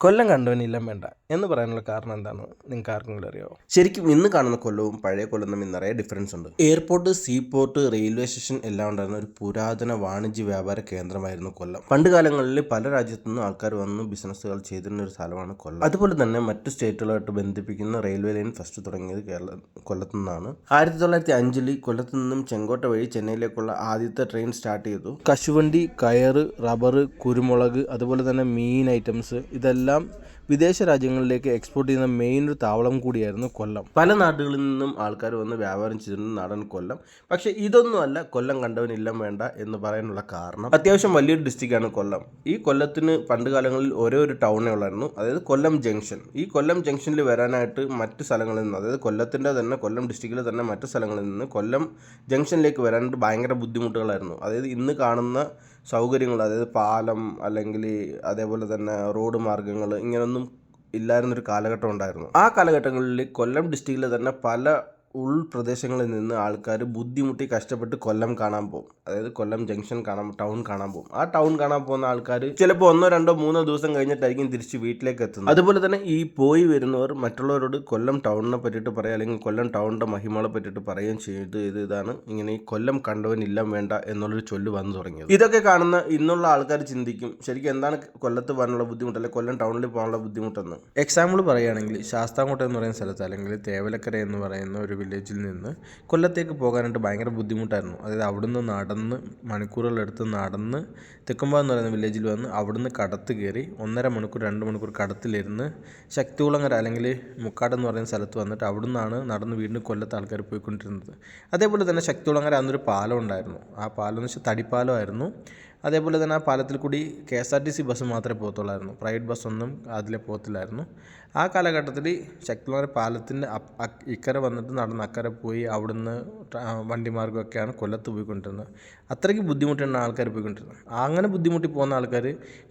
കൊല്ലം കണ്ടവനില്ലം വേണ്ട എന്ന് പറയാനുള്ള കാരണം എന്താണ്? നിങ്ങൾക്ക് ആർക്കെങ്കിലും അറിയാമോ ശരിക്കും ഇന്ന് കാണുന്ന കൊല്ലവും പഴയ കൊല്ലം തമ്മിൽ നിറയെ ഡിഫറൻസ് ഉണ്ട്. എയർപോർട്ട് സീപോർട്ട് റെയിൽവേ സ്റ്റേഷൻ എല്ലാം ഉണ്ടായിരുന്ന ഒരു പുരാതന വാണിജ്യ വ്യാപാര കേന്ദ്രമായിരുന്നു കൊല്ലം. പണ്ട് കാലങ്ങളിൽ പല രാജ്യത്തു നിന്നും ആൾക്കാർ വന്ന് ബിസിനസ്സുകൾ ചെയ്തിരുന്ന ഒരു സ്ഥലമാണ് കൊല്ലം. അതുപോലെ തന്നെ മറ്റു സ്റ്റേറ്റുകളായിട്ട് ബന്ധിപ്പിക്കുന്ന റെയിൽവേ ലൈൻ ഫസ്റ്റ് തുടങ്ങിയത് കേരള കൊല്ലത്തു നിന്നാണ്. ആയിരത്തി തൊള്ളായിരത്തി അഞ്ചിൽ കൊല്ലത്തു നിന്നും ചെങ്കോട്ട വഴി ചെന്നൈയിലേക്കുള്ള ആദ്യത്തെ ട്രെയിൻ സ്റ്റാർട്ട് ചെയ്തു. കശുവണ്ടി കയറ് റബ്ബർ കുരുമുളക് അതുപോലെ തന്നെ മീൻ ഐറ്റംസ് ഇതെല്ലാം দিলাম വിദേശ രാജ്യങ്ങളിലേക്ക് എക്സ്പോർട്ട് ചെയ്യുന്ന മെയിൻ ഒരു താവളം കൂടിയായിരുന്നു കൊല്ലം. പല നാടുകളിൽ നിന്നും ആൾക്കാർ വന്ന് വ്യാപാരം ചെയ്തിരുന്ന നാടാണ് കൊല്ലം. പക്ഷേ ഇതൊന്നുമല്ല കൊല്ലം കണ്ടവനില്ലം വേണ്ട എന്ന് പറയാനുള്ള കാരണം. അത്യാവശ്യം വലിയൊരു ഡിസ്ട്രിക്റ്റാണ് കൊല്ലം. ഈ കൊല്ലത്തിന് പണ്ട് കാലങ്ങളിൽ ഓരോ ഒരു ടൗണേ ഉള്ളായിരുന്നു. അതായത് കൊല്ലം ജംഗ്ഷൻ ഈ കൊല്ലം ജംഗ്ഷനിൽ വരാനായിട്ട് മറ്റ് സ്ഥലങ്ങളിൽ നിന്ന് അതായത് കൊല്ലത്തിന്റെ തന്നെ കൊല്ലം ഡിസ്ട്രിക്റ്റിലെ തന്നെ മറ്റ് സ്ഥലങ്ങളിൽ നിന്ന് കൊല്ലം ജംഗ്ഷനിലേക്ക് വരാനായിട്ട് ഭയങ്കര ബുദ്ധിമുട്ടുകളായിരുന്നു. അതായത് ഇന്ന് കാണുന്ന സൗകര്യങ്ങൾ അതായത് പാലം അല്ലെങ്കിൽ അതേപോലെ തന്നെ റോഡ് മാർഗങ്ങൾ ഇങ്ങനൊന്നും ഇല്ലായിരുന്നൊരു കാലഘട്ടം ഉണ്ടായിരുന്നു. ആ കാലഘട്ടങ്ങളിൽ കൊല്ലം ഡിസ്ട്രിക്റ്റിലെ തന്നെ പല ഉൾപ്രദേശങ്ങളിൽ നിന്ന് ആൾക്കാർ ബുദ്ധിമുട്ടി കഷ്ടപ്പെട്ട് കൊല്ലം കാണാൻ പോകും. അതായത് കൊല്ലം ജംഗ്ഷൻ കാണാൻ ടൗൺ കാണാൻ പോകും. ആ ടൗൺ കാണാൻ പോകുന്ന ആൾക്കാർ ചിലപ്പോൾ ഒന്നോ രണ്ടോ മൂന്നോ ദിവസം കഴിഞ്ഞിട്ടായിരിക്കും തിരിച്ച് വീട്ടിലേക്ക് എത്തുന്നത്. അതുപോലെ തന്നെ ഈ പോയി വരുന്നവർ മറ്റുള്ളവരോട് കൊല്ലം ടൗണിനെ പറ്റിയിട്ട് പറയുക അല്ലെങ്കിൽ കൊല്ലം ടൗണിന്റെ മഹിമകളെ പറ്റിയിട്ട് പറയുകയും ചെയ്ത് ഇത് ഇതാണ്. ഇങ്ങനെ ഈ കൊല്ലം കണ്ടവനില്ല വേണ്ട എന്നുള്ളൊരു ചൊല്ല് വന്നു തുടങ്ങിയത്. ഇതൊക്കെ കാണുന്ന ഇന്നുള്ള ആൾക്കാർ ചിന്തിക്കും ശരിക്കും എന്താണ് കൊല്ലത്ത് പോകാനുള്ള ബുദ്ധിമുട്ട് അല്ലെങ്കിൽ കൊല്ലം ടൗണിൽ പോകാനുള്ള ബുദ്ധിമുട്ടെന്ന്. എക്സാമ്പിൾ പറയുകയാണെങ്കിൽ ശാസ്താംകോട്ട എന്ന് പറയുന്ന സ്ഥലത്ത് അല്ലെങ്കിൽ തേവലക്കര എന്ന് പറയുന്ന ഒരു വില്ലേജിൽ നിന്ന് കൊല്ലത്തേക്ക് പോകാനായിട്ട് ഭയങ്കര ബുദ്ധിമുട്ടായിരുന്നു. അതായത് അവിടുന്ന് നടന്ന് മണിക്കൂറുകളെടുത്ത് നടന്ന് തെക്കുമ്പ എന്ന് പറയുന്ന വില്ലേജിൽ വന്ന് അവിടുന്ന് കടത്ത് കയറി ഒന്നര മണിക്കൂർ രണ്ട് മണിക്കൂർ കടത്തിലിരുന്ന് ശക്തികുളങ്ങര അല്ലെങ്കിൽ മുക്കാട് എന്ന് പറയുന്ന സ്ഥലത്ത് വന്നിട്ട് അവിടുന്നാണ് നടന്ന് വീണ്ടും കൊല്ലത്ത് ആൾക്കാർ പോയിക്കൊണ്ടിരുന്നത്. അതേപോലെ തന്നെ ശക്തികുളങ്ങര അന്നൊരു പാലം ഉണ്ടായിരുന്നു. ആ പാലം എന്ന് വെച്ചാൽ തടിപ്പാലമായിരുന്നു അതേപോലെ തന്നെ ആ പാലത്തിൽ കൂടി K S R T C bus മാത്രമേ പോകത്തുള്ളായിരുന്നു. പ്രൈവറ്റ് ബസ്സൊന്നും അതിൽ പോകത്തില്ലായിരുന്നു. ആ കാലഘട്ടത്തിൽ ശക്തിമാർ പാലത്തിന്റെ ഇക്കരെ വന്നിട്ട് നടന്ന് അക്കരെ പോയി അവിടുന്ന് വണ്ടിമാർഗമൊക്കെയാണ് കൊല്ലത്ത് പോയിക്കൊണ്ടിരുന്നത്. അത്രയ്ക്ക് ബുദ്ധിമുട്ടാണ് ആൾക്കാർ പോയിക്കൊണ്ടിരുന്നത്. അങ്ങനെ ബുദ്ധിമുട്ടി പോകുന്ന ആൾക്കാർ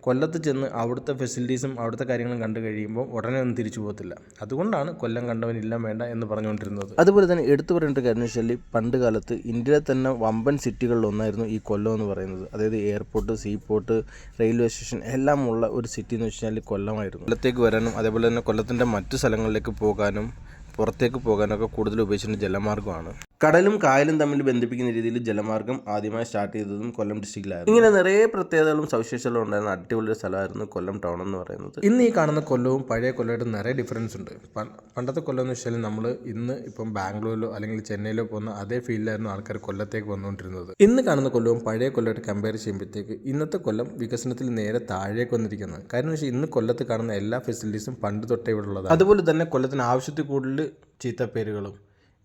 കൊല്ലത്ത് ചെന്ന് അവിടുത്തെ ഫെസിലിറ്റീസും അവിടുത്തെ കാര്യങ്ങളും കണ്ടു കഴിയുമ്പോൾ ഉടനെ ഒന്നും തിരിച്ചു പോകത്തില്ല. അതുകൊണ്ടാണ് കൊല്ലം കണ്ടവനില്ല വേണ്ട എന്ന് പറഞ്ഞുകൊണ്ടിരുന്നത്. അതുപോലെ തന്നെ എടുത്തു പറയേണ്ട കാര്യം വെച്ചാൽ പണ്ട് കാലത്ത് ഇന്ത്യയിലെ തന്നെ വമ്പൻ സിറ്റികളിലൊന്നായിരുന്നു ഈ കൊല്ലം എന്ന് പറയുന്നത്. അതായത് എയർപോർട്ട് സീപോർട്ട് റെയിൽവേ സ്റ്റേഷൻ എല്ലാം ഉള്ള ഒരു സിറ്റി എന്ന് വെച്ചാൽ കൊല്ലമായിരുന്നു. കൊല്ലത്തേക്ക് വരാനും അതേപോലെ തന്നെ കൊല്ലത്തിന്റെ മറ്റു സ്ഥലങ്ങളിലേക്ക് പോകാനും പുറത്തേക്ക് പോകാനൊക്കെ കൂടുതൽ ഉപയോഗിച്ചിരുന്ന ജലമാർഗമാണ്. കടലും കായലും തമ്മിൽ ബന്ധിപ്പിക്കുന്ന രീതിയിൽ ജലമാർഗം ആദ്യമായി സ്റ്റാർട്ട് ചെയ്തതും കൊല്ലം ഡിസ്ട്രിക്റ്റിലായിരുന്നു ഇങ്ങനെ നിറയെ പ്രത്യേകതകളും സവിശേഷതകളും ഉണ്ടായിരുന്ന അടിപൊളി ഒരു സ്ഥലമായിരുന്നു കൊല്ലം ടൗൺ എന്ന് പറയുന്നത്. ഇന്ന് ഈ കാണുന്ന കൊല്ലവും പഴയ കൊല്ലമായിട്ട് നിറയെ ഡിഫറൻസ് ഉണ്ട്. പണ്ടത്തെ കൊല്ലം എന്ന് വെച്ചാൽ നമ്മൾ ഇന്ന് ഇപ്പം ബാംഗ്ലൂരിലോ അല്ലെങ്കിൽ ചെന്നൈയിലോ പോകുന്ന അതേ ഫീൽഡിലായിരുന്നു ആൾക്കാർ കൊല്ലത്തേക്ക് വന്നുകൊണ്ടിരുന്നത്. ഇന്ന് കാണുന്ന കൊല്ലവും പഴയ കൊല്ലമായിട്ട് കമ്പയർ ചെയ്യുമ്പോഴത്തേക്ക് ഇന്നത്തെ കൊല്ലം വികസനത്തിൽ നേരെ താഴേക്ക് വന്നിരിക്കുന്നത്. കാരണം വെച്ചാൽ ഇന്ന് കൊല്ലത്ത് കാണുന്ന എല്ലാ ഫെസിലിറ്റീസും പണ്ട് തൊട്ടേ ഇവിടെ ഉള്ളതാണ്. അതുപോലെ തന്നെ കൊല്ലത്തിന് ആവശ്യത്തിൽ കൂടുതൽ ചീത്തപ്പേരുകളും.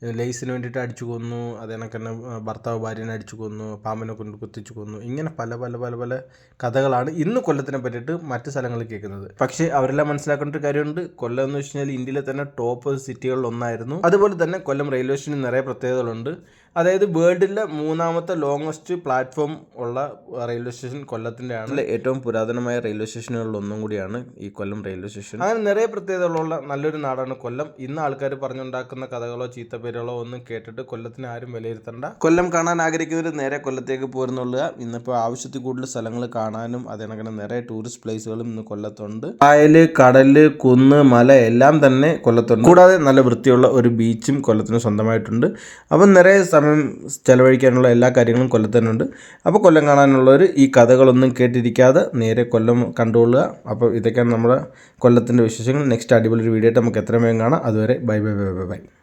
ലേസിന് വേണ്ടിയിട്ട് അടിച്ചു കൊന്നു അതേണക്ക് തന്നെ ഭർത്താവ് ഭാര്യനെ അടിച്ചു കൊന്നു പാമ്പിനെ കൊണ്ട് കുത്തിച്ചു കൊന്നു ഇങ്ങനെ പല പല പല പല കഥകളാണ് ഇന്ന് കൊല്ലത്തിനെ പറ്റിയിട്ട് മറ്റ് സ്ഥലങ്ങളിൽ കേൾക്കുന്നത്. പക്ഷേ അവരെല്ലാം മനസ്സിലാക്കേണ്ട ഒരു കാര്യമുണ്ട്. കൊല്ലം എന്ന് വെച്ച് കഴിഞ്ഞാൽ ഇന്ത്യയിലെ തന്നെ ടോപ്പ് സിറ്റികളിൽ ഒന്നായിരുന്നു. അതുപോലെ തന്നെ കൊല്ലം റെയിൽവേ സ്റ്റേഷന് നിറയെ പ്രത്യേകതകളുണ്ട്. അതായത് വേൾഡിലെ മൂന്നാമത്തെ ലോങ്ങസ്റ്റ് പ്ലാറ്റ്ഫോം ഉള്ള റെയിൽവേ സ്റ്റേഷൻ കൊല്ലത്തിന്റെ ആണ് ഏറ്റവും പുരാതനമായ റെയിൽവേ സ്റ്റേഷനുകളിൽ ഒന്നും കൂടിയാണ് ഈ കൊല്ലം റെയിൽവേ സ്റ്റേഷൻ അങ്ങനെ നിറയെ പ്രത്യേകതകളുള്ള നല്ലൊരു നാടാണ് കൊല്ലം. ഇന്ന് ആൾക്കാർ പറഞ്ഞുണ്ടാക്കുന്ന കഥകളോ ചീത്തപ്പേരുകളോ ഒന്നും കേട്ടിട്ട് കൊല്ലത്തിന് ആരും വിലയിരുത്തണ്ട. കൊല്ലം കാണാൻ ആഗ്രഹിക്കുന്നവർ നേരെ കൊല്ലത്തേക്ക് പോരുന്നുള്ളുക ഇന്നിപ്പോൾ ആവശ്യത്തിൽ കൂടുതൽ സ്ഥലങ്ങൾ കാണാനും അതേകണക്കിന് നിറയെ ടൂറിസ്റ്റ് പ്ലേസുകളും ഇന്ന് കൊല്ലത്തുണ്ട്. കായൽ കടൽ കുന്ന് മല എല്ലാം തന്നെ കൊല്ലത്തുണ്ട്. കൂടാതെ നല്ല വൃത്തിയുള്ള ഒരു ബീച്ചും കൊല്ലത്തിന് സ്വന്തമായിട്ടുണ്ട്. അപ്പം നിറയെ സമയം ചെലവഴിക്കാനുള്ള എല്ലാ കാര്യങ്ങളും കൊല്ലത്തന്നുണ്ട് അപ്പോൾ കൊല്ലം കാണാനുള്ളവർ ഈ കഥകളൊന്നും കേട്ടിരിക്കാതെ നേരെ കൊല്ലം കണ്ടുകൊള്ളുക. അപ്പോൾ ഇതൊക്കെയാണ് നമ്മുടെ കൊല്ലത്തിന്റെ വിശേഷങ്ങൾ. നെക്സ്റ്റ് അടിപൊളി ഒരു വീഡിയോ ആയിട്ട് നമുക്ക് എത്രയും വേഗം കാണാം. അതുവരെ bye bye bye bye bye.